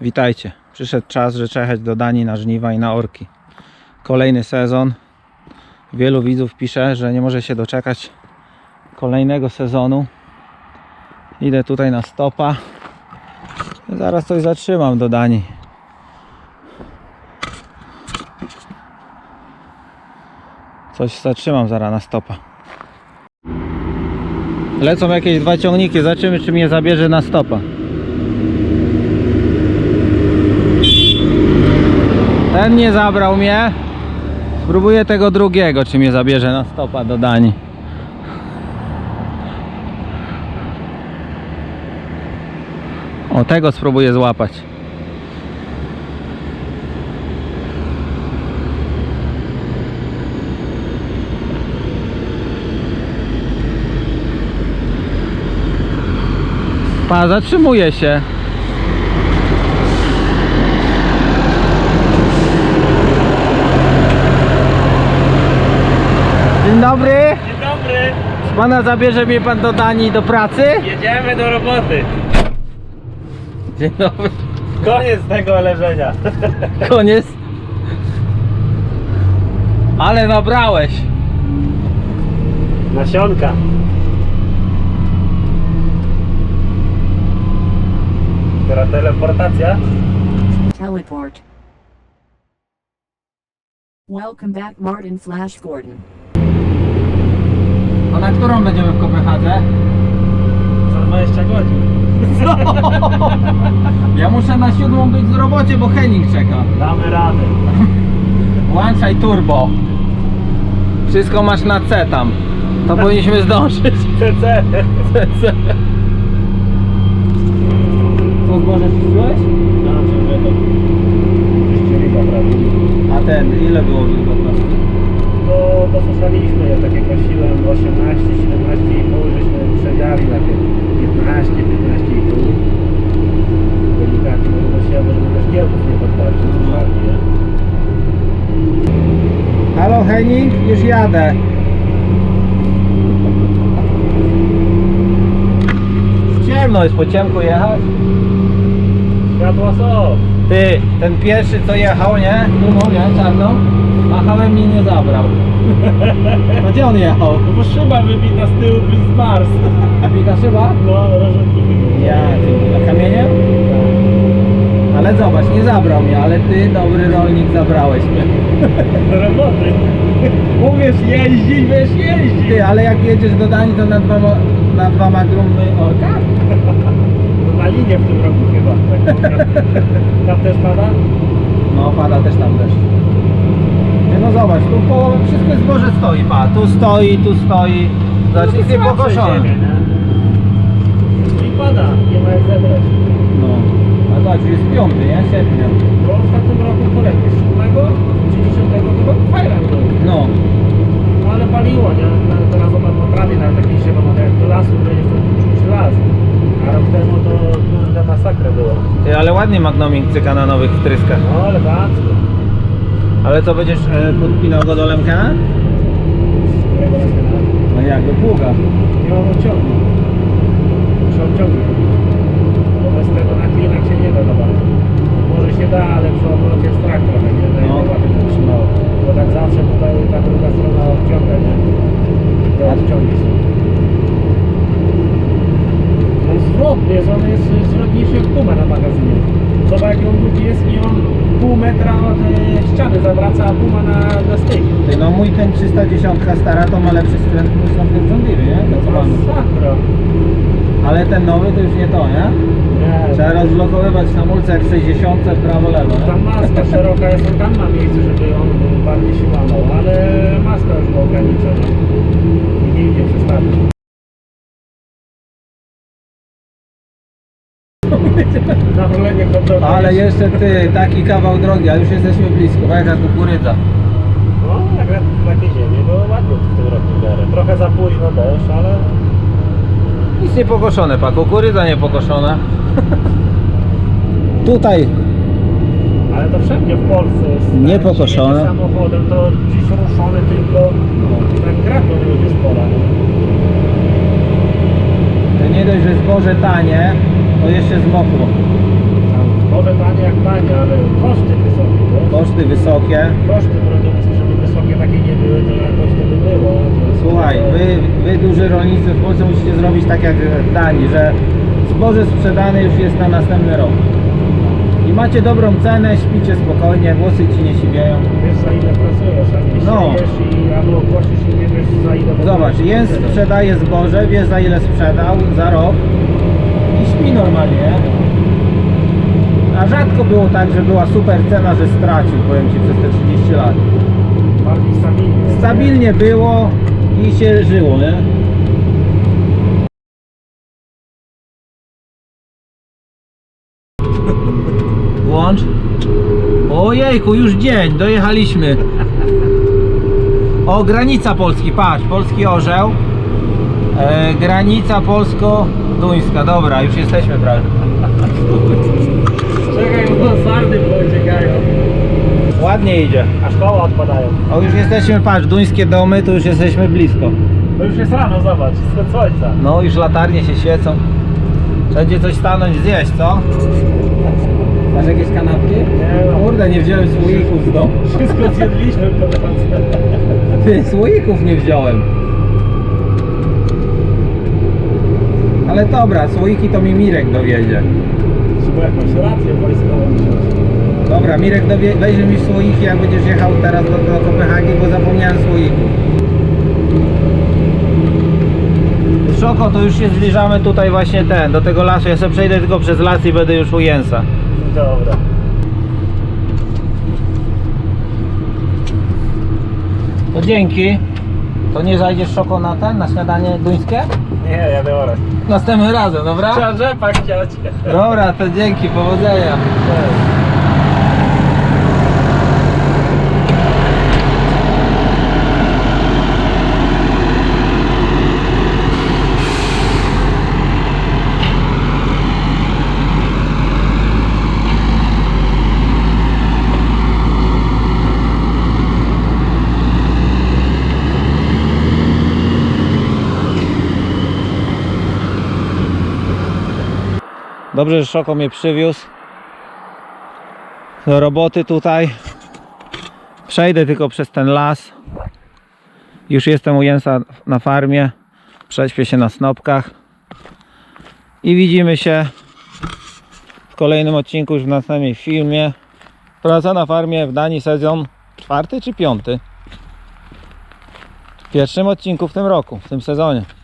Witajcie. Przyszedł czas, że jechać do Danii na żniwa i na orki. Kolejny sezon. Wielu widzów pisze, że nie może się doczekać kolejnego sezonu. Idę tutaj na stopa. Zaraz coś zatrzymam do Danii. Coś zatrzymam zaraz na stopa. Lecą jakieś dwa ciągniki, zobaczymy czy mnie zabierze na stopa. Ten nie zabrał mnie. Spróbuję tego drugiego, czy mnie zabierze na stopa do Danii. O, tego spróbuję złapać. Pa, zatrzymuje się. Dzień dobry. Dzień dobry, Pana zabierze mnie pan do Danii do pracy? jedziemy do roboty. Dzień dobry. Koniec tego leżenia. Koniec. Ale nabrałeś. Nasionka. Teraz teleportacja. Teleport. Welcome back Martin Flash Gordon. A na którą będziemy w Kopenhadze? Za 20 godzin. Ja muszę na siódmą być w robocie, bo Henning czeka. Damy radę. Włączaj turbo. Wszystko masz na C tam. To powinniśmy zdążyć. CC. C. Co zboże przyszłeś? A ten, ile było wilgotności? To dosłyszeliśmy je, takie kosiłem 18, 17 i pół, żeśmy przedziali takie 15, 15 i pół. Delikatnie, bo dosiemy, żeby też kiełków nie podpalić, słyszeli, nie? Halo Henning, już jadę. Ciemno jest po ciemku jechać. Światła są. Ty, ten pierwszy co jechał, nie? Tu nie, czarno. Machałem mnie nie zabrał. No gdzie on jechał? No bo szyba wybita z tyłu by zmarzł. Wita szyba? No, rożynki wybite. Ja, ty, a kamieniem? Ale zobacz, nie zabrał mnie, ale ty, dobry rolnik, zabrałeś mnie. Do roboty. Umiesz jeździć, wiesz jeździć. Ty, ale jak jedziesz do Danii, to na dwa, ma- na dwa magrumy orka? No, Na linię w tym roku chyba. Tak. Tam też pada? No, pada też tam deszcz. No zobacz, tu połowę, wszystko zboże stoi, pa, tu stoi, tu stoi. Zobacz, nic nie słabsze pokoszone. ziemie, nie? No I pada, nie ma jak zebrać. No, a zobacz, już jest piąty, nie? Sierpnia. Bo w tamtym roku którego? 7 czy 10 chyba fajran był. No, Ale paliło, nie? Na- Teraz no prawie nawet taki zielony, no jak do lasu to jeszcze czuć las. A rok temu to kurde masakra było. ty, ale ładnie Magnoming cyka na nowych wtryskach. No ale bardzo. Ale co, będziesz e, podpinał go do raz No jak, do pługa. Nie mam odciągu. Muszę odciągu. Bo bez tego na klinak się nie da za bardzo. Może się da, ale przy obrocie strach trochę, nie? No. nie ładnie to trzymało. Bo tak zawsze tutaj ta druga strona odciąga, nie? Te odciągi są. On jest zwrotny, jest, on jest zwrotniejszy jak Puma na magazynie. Zobacz jaki on długi jest i on pół metra od e, ściany zawraca, a Puma na, na styk. Ty, no mój ten 310 stara to ma lepszy skręt niż na tym John Deere, nie? Co mam. Masakra. Ale ten nowy to już nie to, nie? Nie, Trzeba rozblokowywać hamulce jak w 60 prawo lewo, Ta nie? maska szeroka jest, on tam ma miejsce, żeby on bardziej się łamał, ale maska już go ogranicza, no. I nie idzie przestawić. Ale jeszcze ty, taki kawał drogi, a już jesteśmy blisko, jaka kukurydza. No, jak na takie ziemię, to ładnie w tym roku w miarę. Trochę za późno deszcz, ale... Nic nie pokoszone, pa, kukurydza nie pokoszona. Tutaj Ale to wszędzie w Polsce jest. Nie się pokoszone. samochodem to gdzieś ruszone tylko... No. Tak grabią ludzie z pola. nie dość, że zboże tanie, to jeszcze zmokło. Ta Tanie jak tanie, ale koszty wysokie, wiesz? Koszty wysokie. Koszty produkcji, żeby wysokie takie nie były, to jakoś to by było. Słuchaj, wy, wy duży rolnicy w Polsce musicie zrobić tak jak w Danii, że zboże sprzedane już jest na następny rok. I macie dobrą cenę, śpicie spokojnie, włosy ci nie siwieją. Wiesz za ile pracujesz, a nie No. siejesz i albo i nie wiesz za ile... Zobacz, Jens sprzedaje zboże, wie za ile sprzedał za rok i śpi normalnie. nie? A rzadko było tak, że była super cena, że stracił, powiem Ci, przez te 30 lat. Bardziej stabilnie. Stabilnie było i się żyło, nie? Włącz. Ojejku, już dzień, dojechaliśmy. O, granica Polski, patrz, polski orzeł. E, granica polsko-duńska, dobra, już jesteśmy prawie. Czekaj, bo sardy pociekają. Ładnie idzie. Aż koła odpadają. O, już jesteśmy, patrz, duńskie domy, tu już jesteśmy blisko. To już jest rano, zobacz, z słońca. No, już latarnie się świecą. Wszędzie coś stanąć, zjeść, co? Masz jakieś kanapki? Nie no. Kurde, nie wziąłem słoików z domu. Wszystko zjedliśmy po drodze. Ty, słoików nie wziąłem. Ale dobra, słoiki to mi Mirek dowiedzie. Trzeba jakąś rację wojskową. Dobra, Mirek dowie, weźmie mi słoiki, jak będziesz jechał teraz do, do Kopenhagi, bo zapomniałem słoików. Szoko, to już się zbliżamy tutaj właśnie ten, do tego lasu. Ja sobie przejdę tylko przez las i będę już u Jensa. Dobra. To dzięki. To nie zajdziesz Szoko na ten, na śniadanie duńskie? Nie, jadę orać. Następnym razem, dobra? Trzeba rzepak chciać. Dobra, to dzięki, powodzenia. Dobrze, że Szoko mnie przywiózł do roboty tutaj. Przejdę tylko przez ten las. Już jestem u Jensa na farmie. Prześpię się na snopkach. I widzimy się w kolejnym odcinku już w następnym filmie. Praca na farmie w Danii sezon czwarty czy piąty? W pierwszym odcinku w tym roku, w tym sezonie.